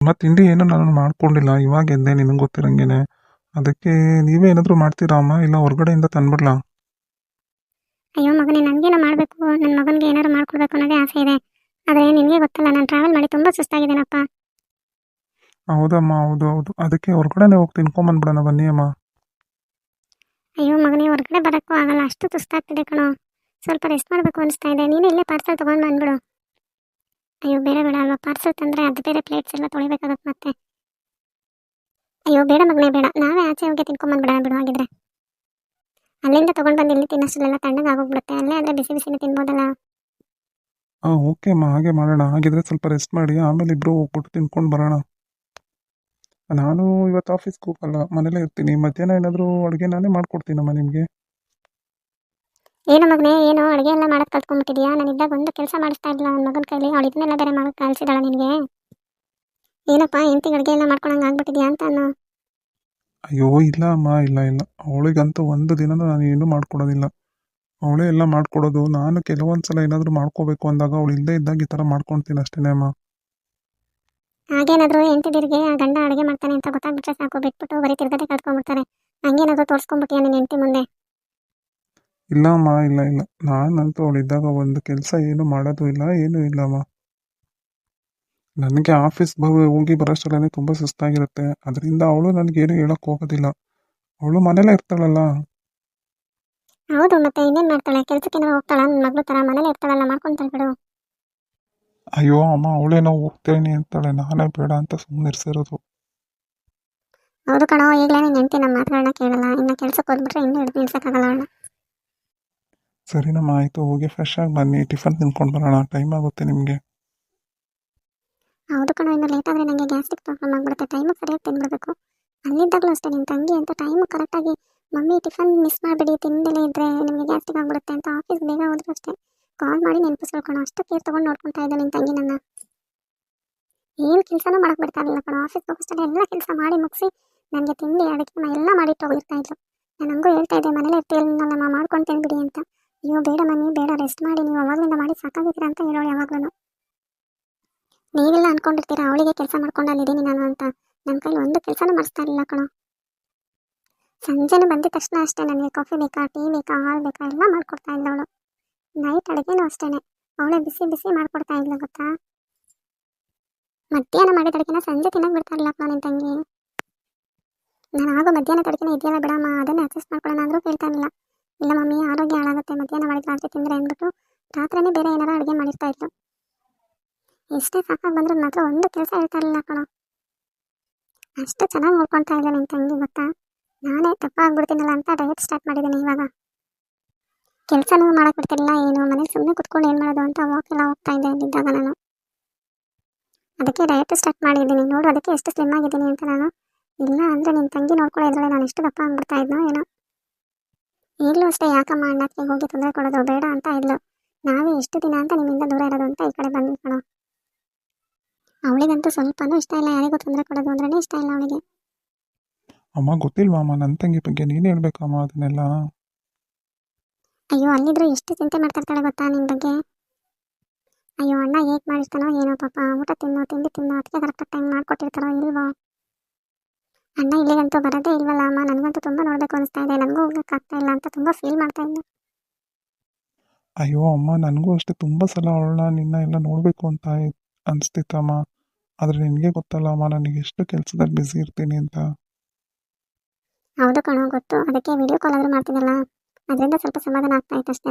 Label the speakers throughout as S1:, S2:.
S1: ಅಮ್ಮ ತಿಂಡಿ ಏನು ನಾನು ಮಾಡ್ಕೊಂಡಿಲ್ಲ. ಇವಾಗ ಎದ್ದೆ ನಿನಗೆ ಗೊತ್ತಿರಂಗೇನೆ. ಅದಕ್ಕೆ ನೀವೇ ಏನಾದರೂ ಮಾಡ್ತೀರಾ ಅಮ್ಮ? ಇಲ್ಲ ಹೊರಗಡೆಯಿಂದ ತಂದ್ಬಿಡ್ಲಾ?
S2: ಅಯ್ಯೋ ಮಗನೇ ನನಗೇನೋ ಮಾಡಬೇಕು. ನನ್ನ ಮಗನಿಗೆ ಏನಾದರೂ ಮಾಡ್ಕೊಡ್ಬೇಕು ಅನ್ನೋದೇ ಆಸೆ ಇದೆ. ಆದರೆ ನಿನಗೆ ಗೊತ್ತಲ್ಲ ನಾನು ಟ್ರಾವೆಲ್ ಮಾಡಿ ತುಂಬ ಸುಸ್ತಾಗಿದ್ದೇನಪ್ಪ.
S1: ಹೌದಮ್ಮ ಹೌದು ಹೌದು. ಅದಕ್ಕೆ ಹೊರಗಡೆನೆ ಹೋಗಿ ತಿನ್ಕೊಂಬಂದ್ಬಿಡೋಣ ಬನ್ನಿ ಅಮ್ಮ.
S2: ಅಯ್ಯೋ ಮಗನೇ ಹೊರಗಡೆ ಬರೋಕ್ಕೂ ಆಗಲ್ಲ. ಅಷ್ಟು ಸುಸ್ತಾಗ್ತಿದೆ ಕಣೋ. ಸ್ವಲ್ಪ ರೆಸ್ಟ್ ಮಾಡಬೇಕು ಅನಿಸ್ತಾ ಇದೆ. ನೀನು ಇಲ್ಲೇ ಪಾರ್ಸಲ್ ತೊಗೊಂಡು ಬಂದ್ಬಿಡು. ಅಯ್ಯೋ, ಬೇಡ ಬೇಡ ಅಲ್ವಾ? ಪಾರ್ಸಲ್ ತಂದರೆ ಅದು ಬೇರೆ ಪ್ಲೇಟ್ಸ್ ಎಲ್ಲ ತೊಳಿಬೇಕಾಗತ್ತೆ ಮತ್ತೆ. ಅಯ್ಯೋ, ಬೇಡ ಮಗನೇ, ಬೇಡ. ನಾವೇ ಆಚೆ ಹೋಗಿ ತಿನ್ಕೊಂಬಂದ್ಬಿಡೋಣ ಬಿಡು, ಹಾಗಿದ್ರೆ. ಅಲ್ಲಿಂದ ತೊಗೊಂಡು ಬಂದು ಇಲ್ಲಿ ತಿನ್ನೋಷ್ಟೆಲ್ಲ ತಣ್ಣಗಾಗೋಗ್ಬಿಡುತ್ತೆ ಅಲ್ಲೇ ಆದರೆ ಬಿಸಿ ಬಿಸಿನೇ ತಿನ್ಬೋದಲ್ಲ.
S1: ಹಾಂ ಓಕೆ ಅಮ್ಮ ಹಾಗೆ ಮಾಡೋಣ. ಹಾಗಿದ್ರೆ ಸ್ವಲ್ಪ ರೆಸ್ಟ್ ಮಾಡಿ. ಆಮೇಲೆ ಇಬ್ಬರು ಹೋಗ್ಬಿಟ್ಟು ತಿನ್ಕೊಂಡು ಬರೋಣ. ನಾನು ಇವತ್ತು ಆಫೀಸ್ಗೆ ಹೋಗಲ್ಲ. ಮನೇಲೇ ಇರ್ತೀನಿ. ಮಧ್ಯಾಹ್ನ ಏನಾದರೂ ಅಡುಗೆ ನಾನೇ ಮಾಡ್ಕೊಡ್ತೀನಮ್ಮ ನಿಮಗೆ.
S2: ಏನು ಮಗನೇ ಏನು ಅಡುಗೆ ಎಲ್ಲ ಮಾಡೋದು ಕಲ್ತ್ಕೊಂಡ್ಬಿಟ್ಟಿದ್ಯಾ? ನಾನು ಇದ್ದಾಗ ಒಂದು ಕೆಲಸ ಮಾಡಿಸ್ತಾ ಇದ್ಲ ನನ್ನ ಮಗನ ಕೈಲಿ. ಅವಳು ಇದನ್ನೆಲ್ಲ ಬೇರೆ ಮಾಡೋದು ಕಲಿಸಿದಾಳ ನಿನಗೆ. ಏನಪ್ಪ ಹೆಂಡ್ತಿಗೆ ಅಡುಗೆ ಎಲ್ಲ ಮಾಡ್ಕೊಳಂಗೆ ಆಗ್ಬಿಟ್ಟಿದ್ಯಾ ಅಂತ ಅನ್ನೋ.
S1: ಅಯ್ಯೋ ಇಲ್ಲ ಅಮ್ಮ ಇಲ್ಲ ಇಲ್ಲ. ಅವಳಿಗಂತೂ ಒಂದು ದಿನನೂ ನಾನು ಏನು ಮಾಡ್ಕೊಡೋದಿಲ್ಲ. ಅವಳೇ ಎಲ್ಲ ಮಾಡ್ಕೊಡೋದು. ನಾನು ಕೆಲವೊಂದು ಸಲ ಏನಾದರೂ ಮಾಡ್ಕೋಬೇಕು ಅಂದಾಗ ಅವಳು ಇಲ್ಲದೇ ಇದ್ದಾಗ ಈ ಥರ ಮಾಡ್ಕೊಳ್ತೀನಿ ಅಷ್ಟೇ ಅಮ್ಮ.
S2: ಹಾಗೇನಾದರೂ ಹೆಂಡ್ತಿದಿರಿಗೆ ಆ ಗಂಡ ಅಡುಗೆ ಮಾಡ್ತಾನೆ ಅಂತ ಗೊತ್ತಾಗ್ಬಿಟ್ರೆ ಸಾಕು. ಬಿಟ್ಬಿಟ್ಟು ಬರೀ ತಿರ್ಗದೆ ಕಳ್ಕೊಂಡ್ಬಿಡ್ತಾರೆ ಹಂಗೇನಾದರೂ ತೋರಿಸ್ಕೊಂಡ್ಬಿಟ್ಟಿಯಾ ನಿನ್ನ ಹೆಂಡ್ತಿ ಮುಂದೆ?
S1: ಇಲ್ಲ ಅಮ್ಮ ಇಲ್ಲ ಇಲ್ಲ. ನಾನಂತೂ ಅವಳಿದ್ದಾಗ ಒಂದು ಕೆಲಸ ಏನು ಮಾಡೋದು ಇಲ್ಲ ಏನೂ ಇಲ್ಲ ಅಮ್ಮ ನನಗೆ ಆಫೀಸ್ ಹೋಗಿ ಬರೋಷ್ಟರಲ್ಲೇ ತುಂಬ ಸುಸ್ತಾಗಿರುತ್ತೆ. ಅದರಿಂದ ಅವಳು ನನಗೇನು ಹೇಳೋಕ್ಕೆ ಹೋಗೋದಿಲ್ಲ. ಅವಳು ಮನೇಲೇ ಇರ್ತಾಳಲ್ಲ.
S2: ಹೌದು ಮತ್ತೆ ಇನ್ನೇನು ಮಾಡ್ತಾಳೆ? ಕೆಲಸಕ್ಕೆ ಹೋಗ್ತಾಳ? ನನ್ನ ಮಗಳು ಥರ ಮನೇಲೇ ಇರ್ತಾಳಲ್ಲ ಮಾಡ್ಕೊಂತಾಳೆ ಬಿಡು
S1: ಅಯ್ಯೋ ಅಮ್ಮ ಅವಳೇನೋ ಹೋಗ್ತೇನೆ ಅಂತಾಳೆ. ನಾನೇ ಬೇಡ ಅಂತ ಸುಮ್ಮನೆ ಇರ್ಸಿರೋದು.
S2: ಹೌದು ಕಣೋ ಈಗಲೇ ನಿನ್ನ ಹೆಂಡತಿ ನಮ್ಮ ಮಾತುಗಳನ್ನ ಕೇಳಲ್ಲ. ಇನ್ನು ಕೆಲಸಕ್ಕೆ ಹೋಗ್ಬಿಟ್ರೆ ಇನ್ನೂ ಹಿಡಿದು ನಿಲ್ಸೋಕ್ಕಾಗಲ್ಲ ಅವಳನ್ನ
S1: ಸರಿನಮ್ಮ ಆಯಿತು. ಹೋಗಿ ಫ್ರೆಶ್ ಆಗಿ ಬನ್ನಿ. ಟಿಫನ್ ತಿನ್ಕೊಂಡು ಬರೋಣ. ಟೈಮ್ ಆಗುತ್ತೆ ನಿಮಗೆ.
S2: ಹೌದು ಕಣ, ಇನ್ನು ಲೇಟ್ ಆದರೆ ನನಗೆ ಗ್ಯಾಸ್ಟ್ರಿಕ್ ಪ್ರಾಬ್ಲಮ್ ಆಗಿಬಿಡುತ್ತೆ. ಟೈಮ್ ಸರಿಯಾಗಿ ತಿನ್ಬಿಡಬೇಕು. ಅಲ್ಲಿದ್ದಾಗಲೂ ಅಷ್ಟೇ ನಿಮ್ಮ ತಂಗಿ ಅಂತ ಟೈಮು ಕರೆಕ್ಟಾಗಿ ಮಮ್ಮಿ, ಟಿಫನ್ ಮಿಸ್ ಮಾಡಿಬಿಡಿ. ತಿಂದಲೇ ಇದ್ರೆ ನಿಮಗೆ ಗ್ಯಾಸ್ಟ್ರಿಕ್ ಆಗಿಬಿಡುತ್ತೆ ಅಂತ ಆಫೀಸ್ ಬೇಗ ಹೋದ್ರು ಅಷ್ಟೇ. ಕಾಲ್ ಮಾಡಿ ನೆನಪಿಸ್ಕೊಳ್ಕೊಳೋ ಅಷ್ಟು ಕೇರ್ ತೊಗೊಂಡು ನೋಡ್ಕೊತಾ ಇದ್ದೆ ನಿನ್ನ ತಂಗಿ ನನ್ನ. ಏನು ಕೆಲಸನೂ ಮಾಡಕ್ಕೆ ಬಿಡ್ತಾ ಇರಲಿಲ್ಲ ಕಣ. ಆಫೀಸ್ ಹೋಗೋಷ್ಟೇ ಎಲ್ಲ ಕೆಲಸ ಮಾಡಿ ಮುಗಿಸಿ ನನಗೆ ತಿಂಡಿ ಅಡುಗೆ ಎಲ್ಲ ಮಾಡಿಟ್ಟು ಹೋಗಿರ್ತಾ ಇದ್ಲು ನಾನು ಹಂಗೂ ಹೇಳ್ತಾ ಇದ್ದೆ, ಮನೇಲಿ ಇರ್ತಿರಲಿಲ್ಲಮ್ಮ ಮಾಡ್ಕೊಂಡು ತಿನ್ಬಿಡಿ ಅಂತ. ಅಯ್ಯೋ ಬೇಡ ಮಮ್ಮಿ ಬೇಡ ರೆಸ್ಟ್ ಮಾಡಿ, ನೀವು ಅವಾಗಲಿಂದ ಮಾಡಿ ಸಾಕಾಗಿದ್ದೀರಾ ಅಂತ ಹೇಳೋಳು ಯಾವಾಗಲೂ ನೀವೆಲ್ಲ ಅನ್ಕೊಂಡಿರ್ತೀರಾ, ಅವಳಿಗೆ ಕೆಲಸ ಮಾಡ್ಕೊಂಡು ಅಲ್ಲಿದ್ದೀನಿ ನಾನು ಅಂತ. ನನ್ನ ಕೈಲಿ ಒಂದು ಕೆಲಸನೂ ಮಾಡಿಸ್ತಾ ಇರಲಿಲ್ಲ ಕಣೋ. ಸಂಜೆನೂ ಬಂದ ತಕ್ಷಣ ಅಷ್ಟೇ ನನಗೆ ಕಾಫಿ ಬೇಕಾ ಟೀ ಬೇಕಾ, ಹಾಲು ಬೇಕಾ, ಎಲ್ಲ ಮಾಡ್ಕೊಡ್ತಾ ಇದ್ದವಳು ನೈಟ್ ಅಡುಗೆನೂ ಅಷ್ಟೇ ಅವಳೇ ಬಿಸಿ ಬಿಸಿ ಮಾಡ್ಕೊಡ್ತಾ ಇದ್ಲು, ಗೊತ್ತಾ? ಮಧ್ಯಾಹ್ನ ಮಾಡಿದ ಅಡುಗೆನ ಸಂಜೆ ತಿನ್ನಕ್ಕೆ ಬಿಡ್ತಾ ಇರಲಿಲ್ಲಪ್ಪ ನಿನ್ನ ತಂಗಿ. ನಾನು ಆಗೋ ಮಧ್ಯಾಹ್ನ ತಡಕಿನ ಇದೆಯಲ್ಲ ಬಿಡಮ್ಮ, ಅದನ್ನೇ ಅಡ್ಜಸ್ಟ್ ಮಾಡ್ಕೊಳ್ಳೋಣ ಅಂದರೂ ಕೇಳ್ತಾ ಇರಲಿಲ್ಲ. ಇಲ್ಲ ಮಮ್ಮಿ, ಆರೋಗ್ಯ ಹಾಳಾಗುತ್ತೆ. ಮಧ್ಯಾಹ್ನ ಮಾಡಿದ ರಾತ್ರಿ ತಿಂದರೆ ಅಂದ್ಬಿಟ್ಟು ರಾತ್ರಿನೇ ಬೇರೆ ಏನಾರ ಅಡುಗೆ ಮಾಡಿರ್ತಾ ಇತ್ತು ಎಷ್ಟೇ ಸಾಕಾಗಿ ಬಂದರೂ ಮಾತ್ರ ಒಂದು ಕೆಲಸ ಹೇಳ್ತಾ ಇರಲಿಲ್ಲ ಕಣೋ. ಅಷ್ಟು ಚೆನ್ನಾಗಿ ನೋಡ್ಕೊಳ್ತಾ ಇದ್ದೆ ನಿನ್ನ ತಂಗಿ, ಗೊತ್ತಾ? ನಾನೇ ತಪ್ಪಾಗ್ಬಿಡ್ತೀನಲ್ಲ ಅಂತ ಡಯಟ್ ಸ್ಟಾರ್ಟ್ ಮಾಡಿದ್ದೀನಿ ಇವಾಗ. ಕೆಲಸನೂ ಮಾಡಕ್ಕೆ ಬಿಡ್ತಿರಲಿಲ್ಲ, ಏನು? ಮನೆ ಸುಮ್ಮನೆ ಕುತ್ಕೊಂಡು ಏನು ಮಾಡೋದು ಅಂತ ವಾಕ್ ಎಲ್ಲ ಹೋಗ್ತಾ ಇದ್ದೆ ಇದ್ದಾಗ ನಾನು. ಅದಕ್ಕೆ ಡಯಟ್ ಸ್ಟಾರ್ಟ್ ಮಾಡಿದ್ದೀನಿ. ನೋಡು, ಅದಕ್ಕೆ ಎಷ್ಟು ಸ್ಲಿಮ್ ಆಗಿದ್ದೀನಿ ಅಂತ ನಾನು. ಇಲ್ಲ ಅಂದರೆ ನಿನ್ನ ತಂಗಿ ನೋಡ್ಕೊಳ್ಳೋ ನಾನು ಎಷ್ಟು ದಪ್ಪ ಆಗ್ಬಿಡ್ತಾ ಇದ್ನೋ ಏನೋ. ಈಗಲೂ ಅಷ್ಟೇ ಯಾಕಮ್ಮ ಅಣ್ಣಕ್ಕೆ ಹೋಗಿ ತೊಂದರೆ ಕೊಡೋದು ಬೇಡ ಅಂತ ಇದ್ಲು. ನಾವೇ ಎಷ್ಟು ದಿನ ಅಂತ ನಿಮ್ಮಿಂದ ದೂರ ಇರೋದು ಅಂತ ಈ ಕಡೆ ಬಂದ್ವಿ ಕಣೋ. ಅವಳಿಗಂತೂ ಸ್ವಲ್ಪನೂ ಇಷ್ಟ ಇಲ್ಲ ಯಾರಿಗೂ ತೊಂದರೆ ಕೊಡೋದು ಅಂದ್ರೆ ಇಷ್ಟ ಇಲ್ಲ ಅವಳಿಗೆ.
S1: ಅಮ್ಮ ಗೊತ್ತಿಲ್ವಾ ಅಮ್ಮ ನನ್ನ ತಂಗಿ ಬಗ್ಗೆ ನೀನು ಹೇಳ್ಬೇಕಮ್ಮ ಅದನ್ನೆಲ್ಲ?
S2: ಅಯ್ಯೋ ಅಲ್ಲಿದ್ರು ಎಷ್ಟು ಚಿಂತೆ ಮಾಡ್ತಿರ್ತಾಳೆ ಗೊತ್ತಾ ನಿನ್ ಬಗ್ಗೆ? ಅಯ್ಯೋ ಅಣ್ಣ ಹೇಗೆ ಮಾಡಿರ್ತಾನೋ ಏನೋ ಪಾಪ ಊಟ ತಿನ್ನೋ ತಿಂಡಿ ತಿನ್ನೋ ಅದಕ್ಕೆ ಕರೆಕ್ಟ್ ಟೈಮ್ ಮಾಡ್ಕೊಟ್ಟಿರ್ತಾರೋ ಇಲ್ವೋ? ಅಣ್ಣ ಇಲ್ಲಿಗಂತೂ ಬರೋದೇ ಇಲ್ವಲ್ಲ ಅಮ್ಮ? ನನಗಂತೂ ತುಂಬ ನೋಡಬೇಕು ಅನಿಸ್ತಾ ಇದೆ. ನನಗೂ ಹೋಗ್ಲಿಕ್ಕಾಗ್ತಾ ಇಲ್ಲ ಅಂತ ತುಂಬ ಫೀಲ್ ಮಾಡ್ತಾ ಇದ್ದೆ.
S1: ಅಯ್ಯೋ ಅಮ್ಮ ನನಗೂ ಅಷ್ಟೇ ತುಂಬ ಸಲ ಅವಳನ್ನ ನಿನ್ನ ಎಲ್ಲ ನೋಡಬೇಕು ಅಂತ ಅನಿಸ್ತಿತ್ತಮ್ಮ ಆದರೆ ನಿನಗೆ ಗೊತ್ತಲ್ಲ ಅಮ್ಮ ನನಗೆ ಎಷ್ಟು ಕೆಲಸದಲ್ಲಿ ಬ್ಯುಸಿ ಇರ್ತೀನಿ ಅಂತ.
S2: ಹೌದು ಕಣೋ ಗೊತ್ತು. ಅದಕ್ಕೆ ವಿಡಿಯೋ ಕಾಲ್ ಆದರೂ ಮಾಡ್ತಿದ್ದಲ್ಲ ಅದರಿಂದ ಸ್ವಲ್ಪ ಸಮಾಧಾನ ಆಗ್ತಾ ಇತ್ತು ಅಷ್ಟೇ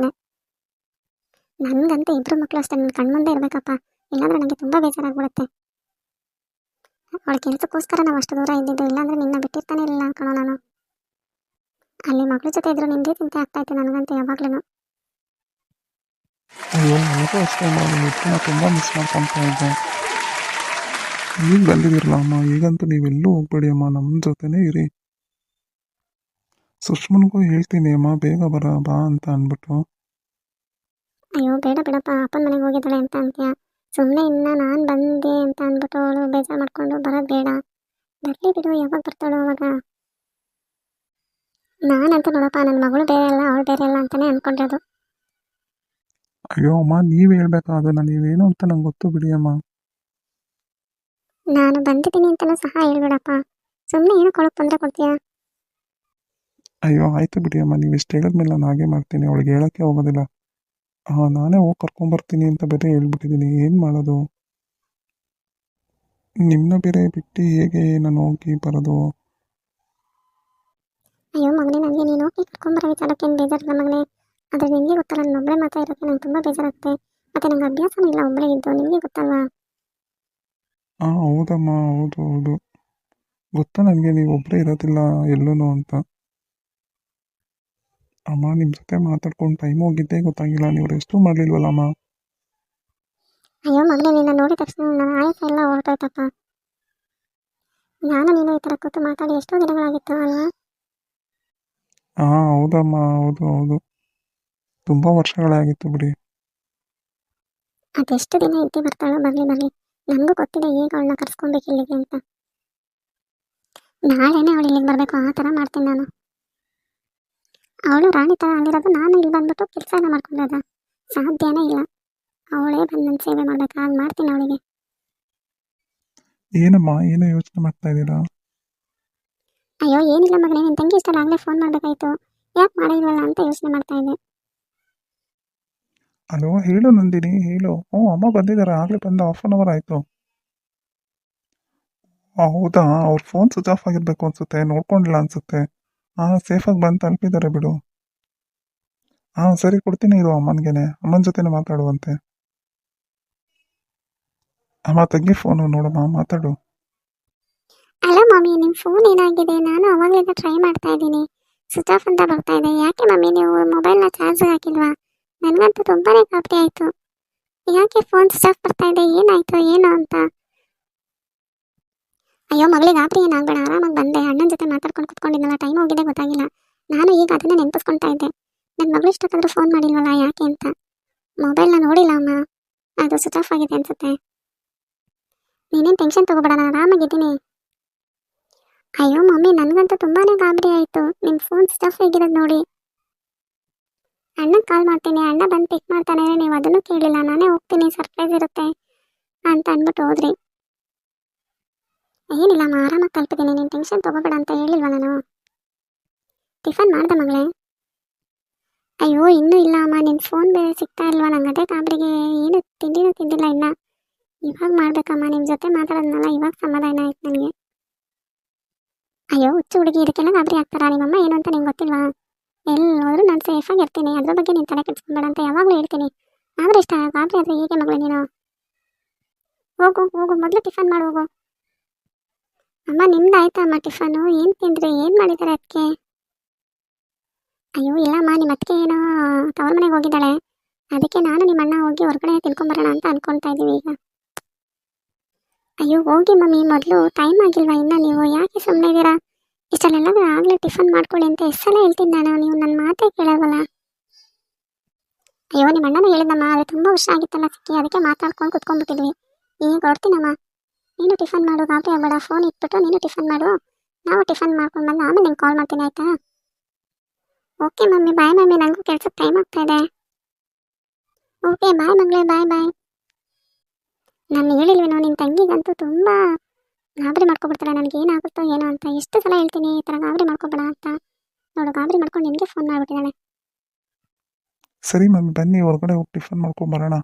S2: ನನಗಂತೂ ಇಬ್ಬರು ಮಕ್ಕಳು ಅಷ್ಟೇ. ನನ್ನ ಕಣ್ಮುಂದೆ ಇರಬೇಕಪ್ಪ. ಇಲ್ಲಾಂದ್ರೆ ನನಗೆ ತುಂಬ ಬೇಜಾರಾಗ್ಬಿಡುತ್ತೆ. ಅವಳ ಕೆಲಸಕ್ಕೋಸ್ಕರ ನಾವು ಅಷ್ಟು ದೂರ ಇದ್ದಿದ್ದು? ಇಲ್ಲಾಂದ್ರೆ ನಿನ್ನ ಬಿಟ್ಟಿರ್ತಾನೆ ಇಲ್ಲ ಕಣೋ ನಾನು. ಅಲ್ಲಿ ಮಗಳ ಜೊತೆ ಇದ್ರು ನಿಂದೇ ಚಿಂತೆ ಆಗ್ತಾ ಇತ್ತು ನನಗಂತೂ ಯಾವಾಗ್ಲೂ
S1: ಅಯ್ಯೋ ನನಗೂ ಅಷ್ಟೇ ತುಂಬ ಮಿಸ್ ಮಾಡ್ಕೊತಾ ಇದ್ದೆ. ಈಗ ಬಂದಿದ್ದೀರಲ್ಲ ಅಮ್ಮ? ಈಗಂತೂ ನೀವೆಲ್ಲೂ ಹೋಗ್ಬೇಡಿ ಅಮ್ಮ. ನಮ್ಮ ಜೊತೆನೇ ಇರಿ. ಸುಷ್ಮನ್ಗೂ ಹೇಳ್ತೀನಿ ಅಮ್ಮ ಬೇಗ ಬರ ಬಾ ಅಂತ ಅಂದ್ಬಿಟ್ಟು.
S2: ಅಯ್ಯೋ ಬೇಡ ಬಿಡಪ್ಪ. ಅಪ್ಪನ ಮನೆಗೆ ಹೋಗಿದ್ದಾಳೆ ಅಂತ ಅಂತ್ಯ? ಸುಮ್ಮನೆ ಇನ್ನ ನಾನು ಬಂದೆ ಅಂತ ಅಂದ್ಬಿಟ್ಟು ಅವಳು ಬೇಜಾರು ಮಾಡ್ಕೊಂಡು ಬರೋದು ಬೇಡ. ಬರಲಿ ಬಿಡು ಯಾವಾಗ ಬರ್ತಾಳೋ ಅವಾಗ. ಅಂತ ನೋಡಪ್ಪ ನನ್ನ ಮಗಳು ಬೇರೆ ಅಲ್ಲ ಅವಳು ಬೇರೆ ಅಲ್ಲ ಅಂತಾನೆ ಅನ್ಕೊಂಡಿರೋದು.
S1: ಅಯ್ಯೋ ಅಮ್ಮ ನೀವು ಹೇಳ್ಬೇಕು ಅದನ್ನ? ನೀವೇನು ಅಂತ ನಂಗೆ ಗೊತ್ತು ಬಿಡಿ ಅಮ್ಮ.
S2: ನಾನು ಬಂದಿದ್ದೀನಿ ಅಂತಲೂ ಸಹ ಹೇಳ್ಬಿಡಪ್ಪ. ಸುಮ್ಮನೆ ಏನು ಕೊಳಕ್ಕೆ ತೊಂದರೆ ಕೊಡ್ತೀಯಾ?
S1: ಅಯ್ಯೋ ಆಯ್ತು ಬಿಡಿ ಅಮ್ಮ ನೀವು ಇಷ್ಟು ಹೇಳಿದ್ಮೇಲೆ ನಾನು ಹಾಗೆ ಮಾಡ್ತೀನಿ. ಅವಳಿಗೆ ಹೇಳೋಕ್ಕೆ ಹೋಗೋದಿಲ್ಲ. ಹಾಂ ನಾನೇ ಹೋಗಿ ಕರ್ಕೊಂಬರ್ತೀನಿ ಅಂತ ಬೇರೆ ಹೇಳ್ಬಿಟ್ಟಿದ್ದೀನಿ ಏನು ಮಾಡೋದು? ನಿಮ್ಮನ್ನ ಬೇರೆ ಬಿಟ್ಟು ಹೇಗೆ ನಾನು ಹೋಗಿ ಬರೋದು?
S2: ಅಯ್ಯೋ ಮಗನೇ ನನಗೆ ನೀನು ಹೋಗಿ ಕರ್ಕೊಂಬರೋ ವಿಚಾರಕ್ಕೆ ಏನು ಬೇಜಾರಿಲ್ಲ ಮಗನೇ. ಆದರೆ ನಿಮಗೆ ಗೊತ್ತಲ್ಲ ನಾನು ಒಬ್ಬಳೇ ಮಾತಾ ಇರೋಕ್ಕೆ ನಂಗೆ ತುಂಬ ಬೇಜಾರಾಗುತ್ತೆ ಮತ್ತು ನಂಗೆ ಅಭ್ಯಾಸನೂ ಇಲ್ಲ ಒಬ್ಬಳೇ ಇದ್ದು ನಿಮಗೆ ಗೊತ್ತಲ್ವಾ?
S1: ಹಾಂ ಹೌದಮ್ಮ ಹೌದು ಹೌದು. ಗೊತ್ತಾ ನನಗೆ ನೀವು ಒಬ್ಬರೇ ಇರೋದಿಲ್ಲ ಎಲ್ಲೂ ಅಂತ. ಅಮ್ಮ ನಿಮ್ಮ ಜೊತೆ ಮಾತಾಡ್ಕೊಂಡು ಟೈಮ್ ಹೋಗಿದ್ದೆ ಗೊತ್ತಾಗಿಲ್ಲ. ನೀವು ರೆಸ್ಟು ಮಾಡಲಿಲ್ವಲ್ಲ ಅಮ್ಮ?
S2: ಅಯ್ಯೋ ಮಗನೇ ನಿನ್ನ ನೋಡಿದ ತಕ್ಷಣ ನನ್ನ ಆಯಸ್ಸ ಎಲ್ಲ ಹೊರಟೋಯ್ತಪ್ಪ. ನಾನು ನೀನು ಈ ಥರ ಕೂತು ಮಾತಾಡಿ ಎಷ್ಟೋ ದಿನಗಳಾಗಿತ್ತು ಅಲ್ವಾ?
S1: ಹಾಂ ಹೌದಮ್ಮ ಹೌದು ಹೌದು. ತುಂಬ ವರ್ಷಗಳಾಗಿತ್ತು ಬಿಡಿ.
S2: ಅದೆಷ್ಟು ದಿನ ಇದ್ದು ಬರ್ತಾಳೋ ಬರಲಿ ಬರಲಿ. ನನಗೂ ಗೊತ್ತಿದೆ ಈಗ ಅವಳನ್ನ ಕರ್ಸ್ಕೊಬೇಕು ಇಲ್ಲಿಗೆ ಅಂತ. ನಾಳೆನೇ ಅವಳು ಇಲ್ಲಿಗೆ ಬರಬೇಕು ಆ ಥರ ಮಾಡ್ತೀನಿ ನಾನು. ಅವಳು ರಾಣಿ ತರ ಅಲ್ಲಿರೋದು ನಾನು ಇಲ್ಲಿ ಬಂದ್ಬಿಟ್ಟು ಕೆಲಸ ಎಲ್ಲ ಮಾಡ್ಕೊಂಡಿರೋದ ಸಾಧ್ಯನೇ ಇಲ್ಲ. ಅವಳೇ ಬಂದು ನನ್ನ ಸೇವೆ ಮಾಡ್ಬೇಕು. ಹಾಗೆ ಮಾಡ್ತೀನಿ ಅವಳಿಗೆ.
S1: ಏನಮ್ಮ ಏನೋ ಯೋಚನೆ ಮಾಡ್ತಾ ಇದ್ದೀರಾ?
S2: ಅಯ್ಯೋ ಏನಿಲ್ಲ ಮಗನೇ ನಿನ್ನ ತಂಗಿ ಇಷ್ಟ ಆಗಲೇ ಫೋನ್ ಮಾಡಬೇಕಾಯ್ತು. ಯಾಕೆ ಮಾಡಿಲ್ವಲ್ಲ ಅಂತ ಯೋಚನೆ ಮಾಡ್ತಾ ಇದ್ದೆ.
S1: ಹಲೋ ಹೇಳು ನಂದಿನಿ ಹೇಳು. ಓ ಅಮ್ಮ ಬಂದಿದ್ದಾರೆ ಆಗಲೇ ಬಂದ ಹಾಫ್ ಅನ್ ಅವರ್ ಆಯಿತು. ಹೌದಾ? ಅವ್ರ ಫೋನ್ ಸ್ವಿಚ್ ಆಫ್ ಆಗಿರ್ಬೇಕು ಅನ್ಸುತ್ತೆ. ನೋಡ್ಕೊಂಡಿಲ್ಲ ಅನ್ಸುತ್ತೆ. ಹಾಂ ಸೇಫಾಗಿ ಬಂದು ತಲುಪಿದ್ದಾರೆ ಬಿಡು. ಹಾಂ ಸರಿ ಕೊಡ್ತೀನಿ ಇರು ಅಮ್ಮನಿಗೆ ಅಮ್ಮನ ಜೊತೆನೇ ಮಾತಾಡುವಂತೆ. ಅಮ್ಮ ತೆಗಿ ಫೋನು ನೋಡಮ್ಮ, ಮಾತಾಡು.
S2: ಹಲೋ ಮಮ್ಮಿ ನಿಮ್ಮ ಫೋನ್ ಏನಾಗಿದೆ? ನಾನು ಅವಾಗಲಿಂದ ಟ್ರೈ ಮಾಡ್ತಾ ಇದ್ದೀನಿ. ಸ್ವಿಚ್ ಆಫ್ ಅಂತ ಬರ್ತಾ ಇದೆ. ಯಾಕೆ ಮಮ್ಮಿ ನೀವು ಮೊಬೈಲ್ನ ಚಾರ್ಜ್ ಹಾಕಿಲ್ವಾ? ನನಗಂತೂ ತುಂಬಾನೇ ಕಾಪಿ ಆಯಿತು. ಯಾಕೆ ಫೋನ್ ಸ್ವಿಚ್ ಆಫ್ ಬರ್ತಾ ಇದೆ? ಏನಾಯ್ತು? ಏನು ಅಂತ? ಅಯ್ಯೋ ಮಗಳಿಗೆ ಗಾಬರಿ ಏನಾಗಬೇಡ ಆರಾಮಾಗಿ ಬಂದೆ. ಅಣ್ಣನ ಜೊತೆ ಟೈಮ್ ಹೋಗಿದೆ ಗೊತ್ತಾಗಿಲ್ಲ. ನಾನು ಈಗ ಅದನ್ನ ನೆನಪಿಸ್ಕೊಳ್ತಾ ಇದ್ದೆ. ನನ್ನ ಮಗಳು ಇಷ್ಟಕ್ಕಾದ್ರೂ ಫೋನ್ ಮಾಡಿಲ್ವಲ್ಲ, ಯಾಕೆ ಅಂತ. ಮೊಬೈಲ್ನ ನೋಡಿಲ್ಲ ಅಮ್ಮ. ಅದು ಸ್ವಿಚ್ ಆಫ್ ಆಗಿದೆ ಅನ್ಸುತ್ತೆ. ನೀನೇನು ಟೆನ್ಷನ್ ತಗೋಬೇಡ, ನಾನು ಆರಾಮಾಗಿದ್ದೀನಿ. ಅಯ್ಯೋ ಮಮ್ಮಿ, ನನಗಂತೂ ತುಂಬಾನೇ ಗಾಬರಿ ಆಯಿತು. ನಿಮ್ಮ ಫೋನ್ ಸ್ವಿಚ್ ಆಫ್ ಆಗಿರೋದು ನೋಡಿ. ಅಣ್ಣಗೆ ಕಾಲ್ ಮಾಡ್ತೀನಿ, ಅಣ್ಣ ಬಂದು ಪಿಕ್ ಮಾಡ್ತಾನೆ, ನೀವು ಅದನ್ನು ಕೇಳಿಲ್ಲ, ನಾನೇ ಹೋಗ್ತೀನಿ ಸರ್ಪ್ರೈಸ್ ಇರುತ್ತೆ ಅಂತ ಅಂದ್ಬಿಟ್ಟು ಹೋದ್ರಿ. ಏನಿಲ್ಲ ಅಮ್ಮ ಆರಾಮಾಗಿ ತಲುಪಿದ್ದೀನಿ. ನೀನು ಟೆನ್ಷನ್ ತಗೋಬೇಡ ಅಂತ ಹೇಳಿಲ್ವ ನಾನು? ಟಿಫನ್ ಮಾಡ್ದೆ ಮಗಳೇ? ಅಯ್ಯೋ, ಇನ್ನೂ ಇಲ್ಲ ಅಮ್ಮ. ನಿನ್ನ ಫೋನ್ ಬೇರೆ ಸಿಗ್ತಾ ಇಲ್ವಾ? ನಂಗೆ ಅದೇ ಗಾಬರಿಗೆ ಏನು ತಿಂಡಿನೂ ತಿಂದಿಲ್ಲ ಇನ್ನ. ಇವಾಗ ಮಾಡ್ಬೇಕಮ್ಮ. ನಿಮ್ಮ ಜೊತೆ ಮಾತಾಡೋದ್ನಲ್ಲ, ಇವಾಗ ಸಮಾಧಾನ ಆಯ್ತು ನನಗೆ. ಅಯ್ಯೋ, ಹುಚ್ಚು ಹುಡುಗಿ, ಇದಕ್ಕೆಲ್ಲ ಗಾಬರಿ ಆಗ್ತಾರ? ನಿಮ್ಮಮ್ಮ ಏನು ಅಂತ ನಿಂಗೆ ಗೊತ್ತಿಲ್ವಾ? ಎಲ್ಲಿ ಹೋದ್ರೂ ನಾನು ಸೇಫಾಗಿ ಇರ್ತೀನಿ. ಅದ್ರ ಬಗ್ಗೆ ನೀನು ತಲೆ ಕೆಡಿಸ್ಕೊಂಬೇಡ ಅಂತ ಯಾವಾಗಲೂ ಹೇಳ್ತೀನಿ. ಆದರೆ ಇಷ್ಟ. ಗಾಬರಿ ಆದರೆ ಹೀಗೆ ಮಗಳು ನೀನು? ಹೋಗು ಹೋಗು. ಮೊದಲು ಟಿಫನ್ ಮಾಡಿ, ಹೋಗು. ಅಮ್ಮ, ನಿಮ್ದು ಆಯ್ತಾ ಅಮ್ಮ ಟಿಫನು? ಏನು ತಿಂದ್ರಿ? ಏನು ಮಾಡಿದ್ದಾರೆ ಅದಕ್ಕೆ ಅಯ್ಯೋ, ಇಲ್ಲಮ್ಮ ನಿಮ್ಮ ಅತ್ತಿಗೆ ಏನೋ ತವ್ರ ಮನೆಗೆ ಹೋಗಿದ್ದಾಳೆ. ಅದಕ್ಕೆ ನಾನು ನಿಮ್ಮ ಅಣ್ಣ ಹೋಗಿ ಹೊರಗಡೆ ತಿನ್ಕೊಂಬರೋಣ ಅಂತ ಅನ್ಕೊಳ್ತಾ ಇದ್ದೀವಿ ಈಗ. ಅಯ್ಯೋ, ಹೋಗಿ ಮಮ್ಮಿ, ಮೊದಲು ಟೈಮ್ ಆಗಿಲ್ವಾ ಇನ್ನ ನೀವು? ಯಾಕೆ ಸುಮ್ಮನೆ ಇದ್ದೀರಾ ಇಷ್ಟಲ್ಲೆಲ್ಲ ಆಗಲೇ ಟಿಫನ್ ಮಾಡ್ಕೊಳ್ಳಿ ಅಂತ ಎಷ್ಟು ಸಲ ಹೇಳ್ತೀನಿ ನಾನು? ನೀವು ನನ್ನ ಮಾತೇ ಕೇಳಲ್ವಲ್ಲ? ಅಯ್ಯೋ ನಿಮ್ಮ ಅಣ್ಣನ ಹೇಳಿದಮ್ಮ ಅದು ತುಂಬ ವರ್ಷ ಆಗಿತ್ತಲ್ಲ ಸಿಕ್ಕಿ ಅದಕ್ಕೆ ಮಾತಾಡ್ಕೊಂಡು ಕುತ್ಕೊಂಡ್ಬಿಟ್ಟಿದ್ವಿ. ಈಗ ಹೊಡ್ತೀನಮ್ಮ ನೀನು ಟಿಫನ್ ಮಾಡು ಗಾಬರಿ ಆಗಬೇಡ ಫೋನ್ ಇಟ್ಬಿಟ್ಟು ನೀನು ಟಿಫನ್ ಮಾಡು. ನಾವು ಟಿಫನ್ ಮಾಡ್ಕೊಂಡು ಬಂದು ಆಮೇಲೆ ನಿಂಗೆ ಕಾಲ್ ಮಾಡ್ತೀನಿ, ಆಯ್ತಾ? ಓಕೆ ಮಮ್ಮಿ ಬಾಯ್ ಮಮ್ಮಿ ನನಗೂ ಕೆಲ್ಸಕ್ಕೆ ಟೈಮ್ ಆಗ್ತಾ ಇದೆ. ಓಕೆ ಬಾಯ್ ಮಗಳೇ ಬಾಯ್ ಬಾಯ್ ನಾನು ಹೇಳಿಲ್ವೇನೋ ನಿನ್ನ ತಂಗಿಗಂತೂ ತುಂಬ ಗಾಬರಿ ಮಾಡ್ಕೊಬಿಡ್ತಾಳೆ. ನನಗೆ ಏನಾಗುತ್ತೋ ಏನೋ ಅಂತ ಎಷ್ಟು ಸಲ ಹೇಳ್ತೀನಿ, ಈ ಥರ ಗಾಬರಿ ಮಾಡ್ಕೊಬೇಡ ಅಂತ. ನೋಡು, ಗಾಬರಿ ಮಾಡ್ಕೊಂಡು ನಿನಗೆ ಫೋನ್ ಮಾಡಿಬಿಟ್ಟಿದ್ದಾಳೆ.
S1: ಸರಿ ಮಮ್ಮಿ, ಬನ್ನಿ, ಹೊರಗಡೆ ಹೋಗಿ ಟಿಫನ್ ಮಾಡ್ಕೊಂಡು ಬರೋಣ.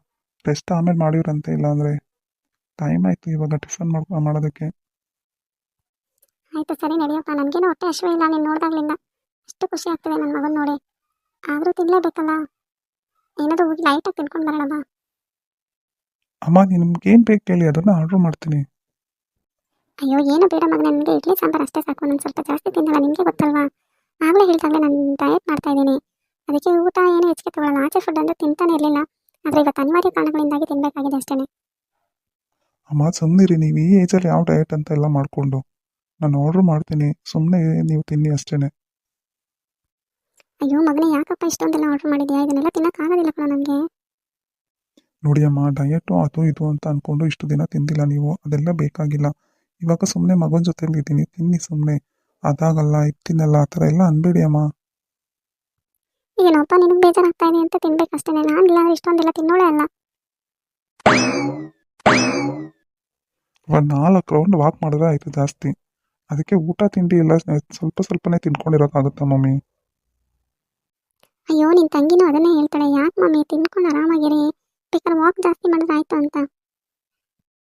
S1: ರೆಸ್ಟ್ ಆಮೇಲೆ ಮಾಡಿವ್ರಂತೆ, ಇಲ್ಲಾಂದರೆ. ಟೈಮ್ ಆಯ್ತು ಇವಾಗ ಟಿಫನ್ ಮಾಡ್ಕೊ ಮಾಡೋದಕ್ಕೆ.
S2: ಆಯ್ತು ಸರಿ ನಡೆಯಪ್ಪ ನನಗೇನು ಹೊಟ್ಟೆ ಹಸಿವು ಇಲ್ಲ ನೀನು ನೋಡಿದಾಗ್ಲಿಂದ. ಅಷ್ಟು ಖುಷಿ ಆಗ್ತಿದೆ ನನ್ನ ಮಗನ ನೋಡಿ. ಆದರೂ ತಿನ್ನಲೇಬೇಕಲ್ಲ ಏನಾದರೂ ಹೋಗಿ ಲೈಟಾಗಿ ತಿನ್ಕೊಂಡು ಬರೋಣ ಬಾ.
S1: ಅಮ್ಮ ನಿಮ್ಗೆ ಏನು ಬೇಕು ಕೇಳಿ ಅದನ್ನು ಆರ್ಡ್ರ್ ಮಾಡ್ತೀನಿ.
S2: ಅಯ್ಯೋ ಏನು ಬೇಡ ಮಗ ನನಗೆ ಇಡ್ಲಿ ಸಾಂಬಾರು ಅಷ್ಟೇ ಸಾಕು ನಾನು ಸ್ವಲ್ಪ ಜಾಸ್ತಿ ತಿನ್ನಲ್ಲ ನಿಮಗೆ ಗೊತ್ತಲ್ವಾ? ಆಗಲೇ ಹೇಳ್ದಾಗಲೇ ನಾನು ಡಯಟ್ ಮಾಡ್ತಾ ಇದ್ದೀನಿ. ಅದಕ್ಕೆ ಊಟ ಏನು ಹೆಚ್ಚಿಗೆ ತಗೊಳ್ಳಲ್ಲ ಆಚೆ ಫುಡ್ ಅಂದರೆ ತಿಂತಾನೆ ಇರಲಿಲ್ಲ. ಆದರೆ ಇವತ್ತು ಅನಿವಾರ್ಯ ಕಾರಣಗಳಿಂದಾಗಿ ತಿನ್ನಬೇಕಾಗಿದೆ ಅಷ್ಟೇ
S1: ಅಮ್ಮ ಸುಮ್ಮನಿರಿ ನೀವು ಈ ಏಜಲ್ಲಿ ಯಾವ ಡಯಟ್ ಅಂತ ಎಲ್ಲ ಮಾಡಿಕೊಂಡು. ನಾನು ಆರ್ಡರ್ ಮಾಡ್ತೀನಿ ಸುಮ್ಮನೆ ನೀವು ತಿನ್ನಿ ಅಷ್ಟೇ
S2: ಅಯ್ಯೋ ಮಗನೇ ಯಾಕಪ್ಪ ಇಷ್ಟೊಂದೆಲ್ಲ ಆರ್ಡರ್ ಮಾಡಿದ್ಯಾ? ಇದನ್ನೆಲ್ಲ ತಿನ್ನೋಕ್ಕಾಗೋದಿಲ್ಲ ಕಣ ನನಗೆ
S1: ನೋಡಿ ಅಮ್ಮ ಡಯಟು ಅದು ಇದು ಅಂತ ಅಂದ್ಕೊಂಡು ಇಷ್ಟು ದಿನ ತಿಂದಿಲ್ಲ ನೀವು ಅದೆಲ್ಲ ಬೇಕಾಗಿಲ್ಲ. ಇವಾಗ ಸುಮ್ಮನೆ ಮಗನ ಜೊತೆಲಿ ಇದ್ದೀನಿ ತಿನ್ನಿ ಸುಮ್ಮನೆ ಅದಾಗಲ್ಲ ಇತ್ತಿನಲ್ಲ ತಿನ್ನಲ್ಲ ಆ ಥರ ಎಲ್ಲ ಅನ್ಬೇಡಿ ಅಮ್ಮ.
S2: ಏನಪ್ಪ ನಿನಗೆ ಬೇಜಾರಾಗ್ತಾ ಇದೆ ಅಂತ ತಿನ್ಬೇಕಷ್ಟೇ ನಾನು ಇಲ್ಲ ಇಷ್ಟೊಂದೆಲ್ಲ ತಿನ್ನೋಳೆ ಅಲ್ಲ.
S1: ಒಂದು ನಾಲ್ಕು ರೌಂಡ್ ವಾಕ್ ಮಾಡಿದ್ರೆ ಆಯಿತು ಜಾಸ್ತಿ. ಅದಕ್ಕೆ ಊಟ, ತಿಂಡಿ ಎಲ್ಲ ಸ್ವಲ್ಪ ಸ್ವಲ್ಪನೇ ತಿನ್ಕೊಂಡಿರೋಕ್ಕಾಗುತ್ತಾ ಮಮ್ಮಿ?
S2: ಅಯ್ಯೋ ನಿನ್ನ ತಂಗಿನೂ ಅದನ್ನೇ ಹೇಳ್ತಾಳೆ. ಯಾಕೆ ಮಮ್ಮಿ? ತಿನ್ಕೊಂಡು ಆರಾಮಾಗಿರಿ. ಬೇಕಾದ್ರೆ ವಾಕ್ ಜಾಸ್ತಿ ಮಾಡಿದ್ರೆ ಆಯಿತು ಅಂತ.